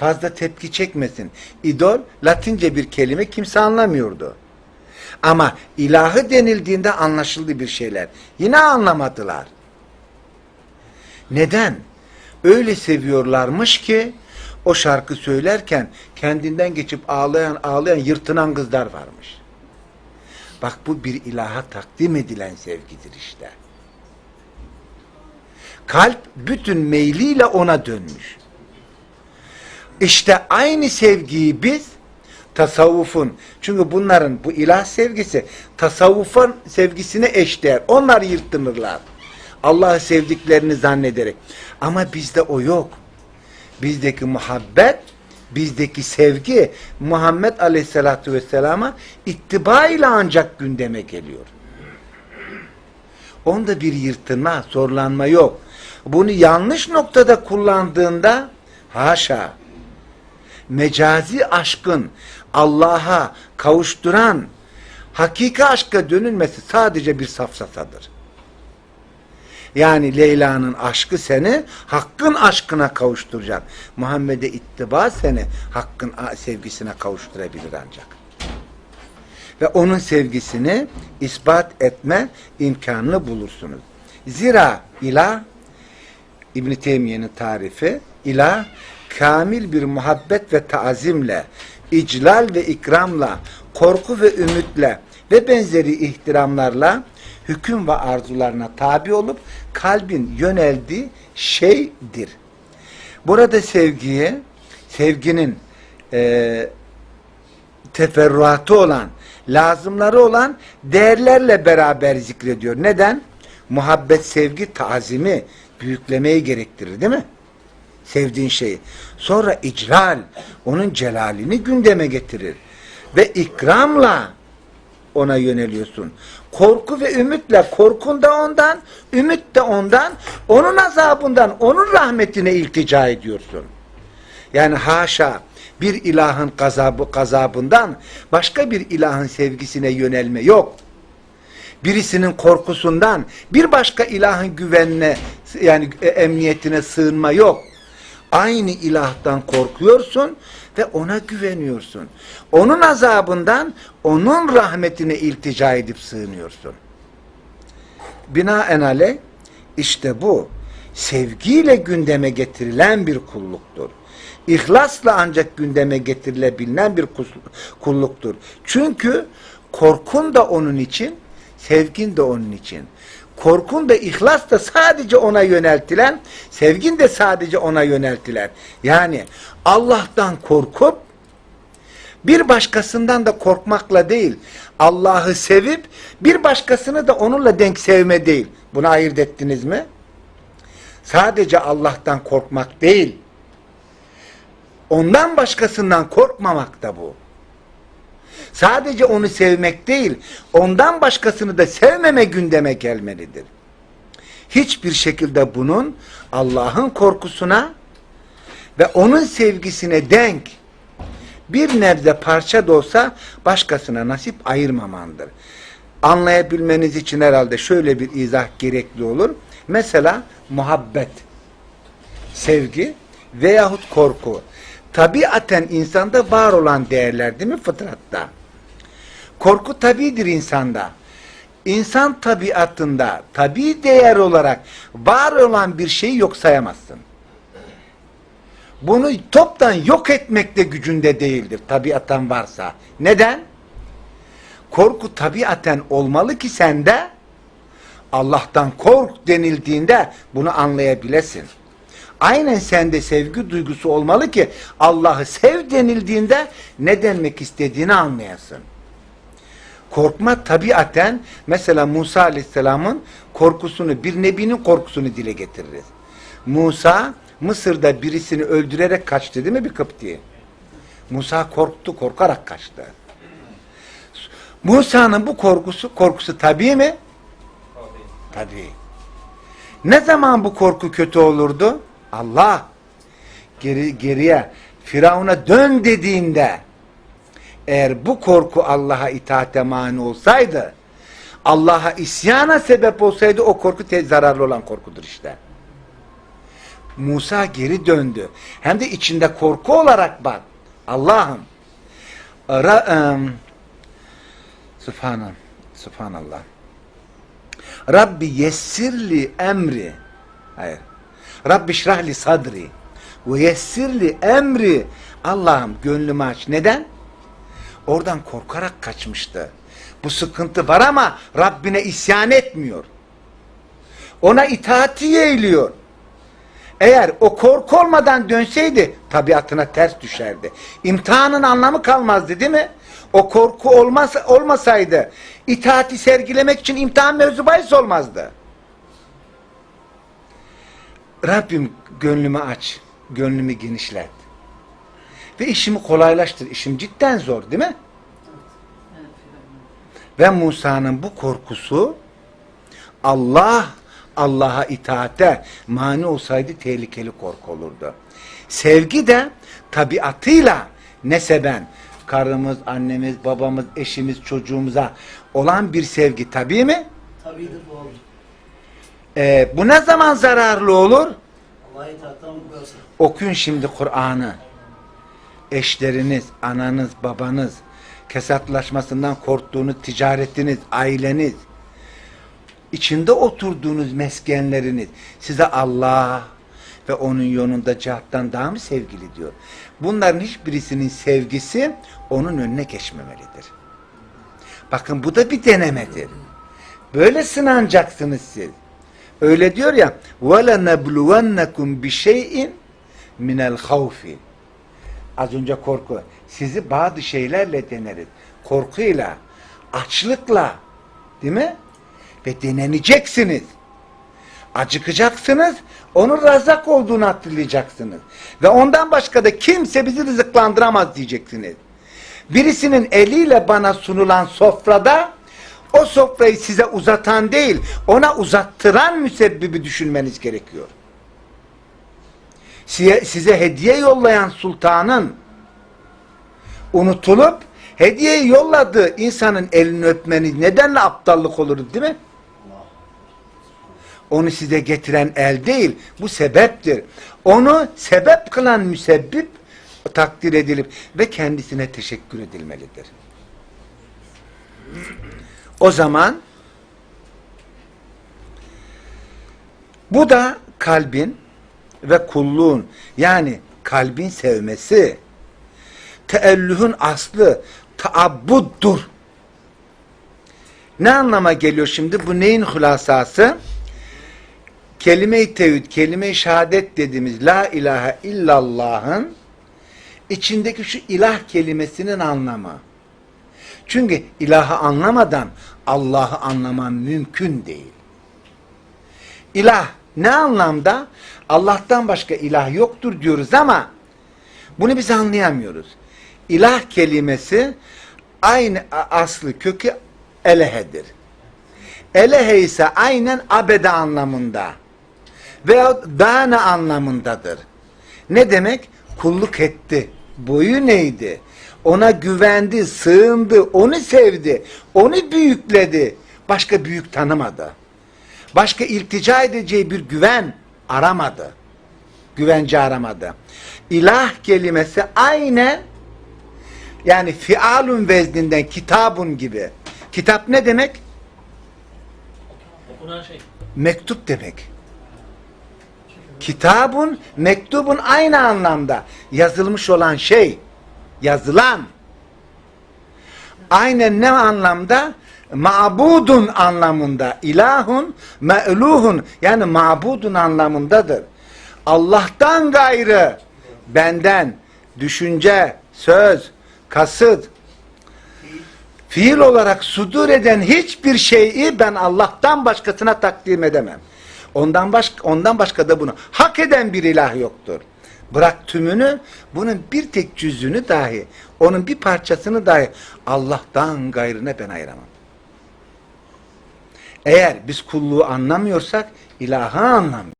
fazla tepki çekmesin. İdol Latince bir kelime kimse anlamıyordu. Ama ilahı denildiğinde anlaşıldı bir şeyler. Yine anlamadılar. Neden? Öyle seviyorlarmış ki o şarkı söylerken kendinden geçip ağlayan ağlayan yırtınan kızlar varmış. Bak bu bir ilaha takdim edilen sevgidir işte. Kalp bütün meyliyle ona dönmüş. İşte aynı sevgiyi biz tasavvufun çünkü bunların bu ilah sevgisi tasavvufun sevgisine eşdeğer. Onlar yırtınırlar. Allah'ı sevdiklerini zannederek. Ama bizde o yok. Bizdeki muhabbet, bizdeki sevgi Muhammed Aleyhisselatü Vesselam'a ittiba ile ancak gündeme geliyor. Onda bir yırtınma, zorlanma yok. Bunu yanlış noktada kullandığında haşa mecazi aşkın Allah'a kavuşturan hakiki aşka dönülmesi sadece bir safsatadır. Yani Leyla'nın aşkı seni hakkın aşkına kavuşturacak. Muhammed'e ittiba seni hakkın sevgisine kavuşturabilir ancak. Ve onun sevgisini ispat etme imkanını bulursunuz. Zira ilah İbn Teymiye'nin tarifi ilah kamil bir muhabbet ve taazimle, iclal ve ikramla, korku ve ümitle ve benzeri ihtiramlarla hüküm ve arzularına tabi olup kalbin yöneldiği şeydir. Burada sevgiye, sevginin e, teferruatı olan, lazımları olan değerlerle beraber zikrediyor. Neden? Muhabbet, sevgi, tazimi, büyüklemeyi gerektirir değil mi? Sevdiğin şeyi. Sonra iclal, onun celalini gündeme getirir. Ve ikramla ona yöneliyorsun. Korku ve ümitle, korkun da ondan, ümit de ondan, onun azabından, onun rahmetine iltica ediyorsun. Yani haşa bir ilahın gazabı gazabından başka bir ilahın sevgisine yönelme yok. Birisinin korkusundan bir başka ilahın güvenine yani e, emniyetine sığınma yok. Aynı ilahtan korkuyorsun ve ona güveniyorsun. Onun azabından onun rahmetine iltica edip sığınıyorsun. Binaenaleyh işte bu sevgiyle gündeme getirilen bir kulluktur. İhlasla ancak gündeme getirilebilen bir kulluktur. Çünkü korkun da onun için, sevgin de onun için. Korkun da ihlas da sadece ona yöneltilen, sevgin de sadece ona yöneltilen. Yani Allah'tan korkup bir başkasından da korkmakla değil, Allah'ı sevip bir başkasını da onunla denk sevme değil. Bunu ayırt ettiniz mi? Sadece Allah'tan korkmak değil, ondan başkasından korkmamak da bu. Sadece onu sevmek değil, ondan başkasını da sevmeme gündeme gelmelidir. Hiçbir şekilde bunun Allah'ın korkusuna ve onun sevgisine denk bir nebze parça da olsa başkasına nasip ayırmamandır. Anlayabilmeniz için herhalde şöyle bir izah gerekli olur. Mesela muhabbet, sevgi veyahut korku. Tabiaten insanda var olan değerler değil mi fıtratta? Korku tabidir insanda. İnsan tabiatında tabi değer olarak var olan bir şeyi yok sayamazsın. Bunu toptan yok etmek de gücünde değildir tabiattan varsa. Neden? Korku tabiaten olmalı ki sende Allah'tan kork denildiğinde bunu anlayabilesin. Aynen sende sevgi duygusu olmalı ki Allah'ı sev denildiğinde ne denmek istediğini anlayasın. Korkma tabiaten mesela Musa Aleyhisselam'ın korkusunu, bir nebinin korkusunu dile getiririz. Musa Mısır'da birisini öldürerek kaçtı değil mi bir Kıpti'ye? Musa korktu, korkarak kaçtı. Musa'nın bu korkusu, korkusu tabii mi? Tabii. Ne zaman bu korku kötü olurdu? Allah geri, geriye Firavun'a dön dediğinde eğer bu korku Allah'a itaate mani olsaydı Allah'a isyana sebep olsaydı o korku zararlı olan korkudur işte. Musa geri döndü. Hem de içinde korku olarak bak. Allah'ım. Um, Subhanallah. Subhanallah. Rabbi yessirli emri. Hayır. Rabbi şrahli sadri. Ve yessirli emri. Allah'ım gönlümü aç. Neden? Oradan korkarak kaçmıştı. Bu sıkıntı var ama Rabbine isyan etmiyor. Ona itaati yeğliyor. Eğer o korku olmadan dönseydi tabiatına ters düşerdi. İmtihanın anlamı kalmazdı değil mi? O korku olmaz, olmasaydı itaati sergilemek için imtihan mevzu olmazdı. Rabbim gönlümü aç, gönlümü genişlet. Ve işimi kolaylaştır. İşim cidden zor değil mi? Ve Musa'nın bu korkusu Allah Allah'a itaate mani olsaydı tehlikeli korku olurdu. Sevgi de tabiatıyla neseben karımız, annemiz, babamız, eşimiz, çocuğumuza olan bir sevgi tabii mi? Tabidir bu olur. Ee, bu ne zaman zararlı olur? Okuyun şimdi Kur'an'ı. Eşleriniz, ananız, babanız, kesatlaşmasından korktuğunuz ticaretiniz, aileniz, içinde oturduğunuz meskenleriniz size Allah ve onun yolunda cihattan daha mı sevgili diyor. Bunların hiçbirisinin sevgisi onun önüne geçmemelidir. Bakın bu da bir denemedir. Böyle sınanacaksınız siz. Öyle diyor ya وَلَنَبْلُوَنَّكُمْ بِشَيْءٍ مِنَ الْخَوْفِ Az önce korku. Sizi bazı şeylerle deneriz. Korkuyla, açlıkla, değil mi? Ve deneneceksiniz. Acıkacaksınız, onun razak olduğunu hatırlayacaksınız. Ve ondan başka da kimse bizi rızıklandıramaz diyeceksiniz. Birisinin eliyle bana sunulan sofrada o sofrayı size uzatan değil, ona uzattıran müsebbibi düşünmeniz gerekiyor. Size, size hediye yollayan sultanın unutulup hediyeyi yolladığı insanın elini öpmeniz nedenle aptallık olur değil mi? Onu size getiren el değil, bu sebeptir. Onu sebep kılan müsebbip takdir edilip ve kendisine teşekkür edilmelidir. O zaman bu da kalbin ve kulluğun yani kalbin sevmesi teellühün aslı taabbuddur. Ne anlama geliyor şimdi? Bu neyin hülasası? Kelime-i tevhid, kelime-i şehadet dediğimiz la ilahe illallah'ın içindeki şu ilah kelimesinin anlamı. Çünkü ilahı anlamadan Allah'ı anlaman mümkün değil. İlah ne anlamda? Allah'tan başka ilah yoktur diyoruz ama bunu biz anlayamıyoruz. İlah kelimesi aynı aslı kökü elehedir. Elehe ise aynen abede anlamında veya dâne anlamındadır. Ne demek? Kulluk etti. Boyu neydi? Ona güvendi, sığındı, onu sevdi, onu büyükledi. Başka büyük tanımadı. Başka iltica edeceği bir güven aramadı. Güvence aramadı. İlah kelimesi aynen yani fialun vezninden kitabun gibi. Kitap ne demek? Okunan şey. Mektup demek. Kitabun, mektubun aynı anlamda. Yazılmış olan şey. Yazılan. Aynen ne anlamda? Ma'budun anlamında. İlahun, me'luhun yani ma'budun anlamındadır. Allah'tan gayrı benden düşünce, söz, kasıt, fiil olarak sudur eden hiçbir şeyi ben Allah'tan başkasına takdim edemem. Ondan başka ondan başka da bunu hak eden bir ilah yoktur. Bırak tümünü, bunun bir tek cüzünü dahi, onun bir parçasını dahi Allah'tan gayrına ben ayıramam. Eğer biz kulluğu anlamıyorsak ilahı anlamıyoruz.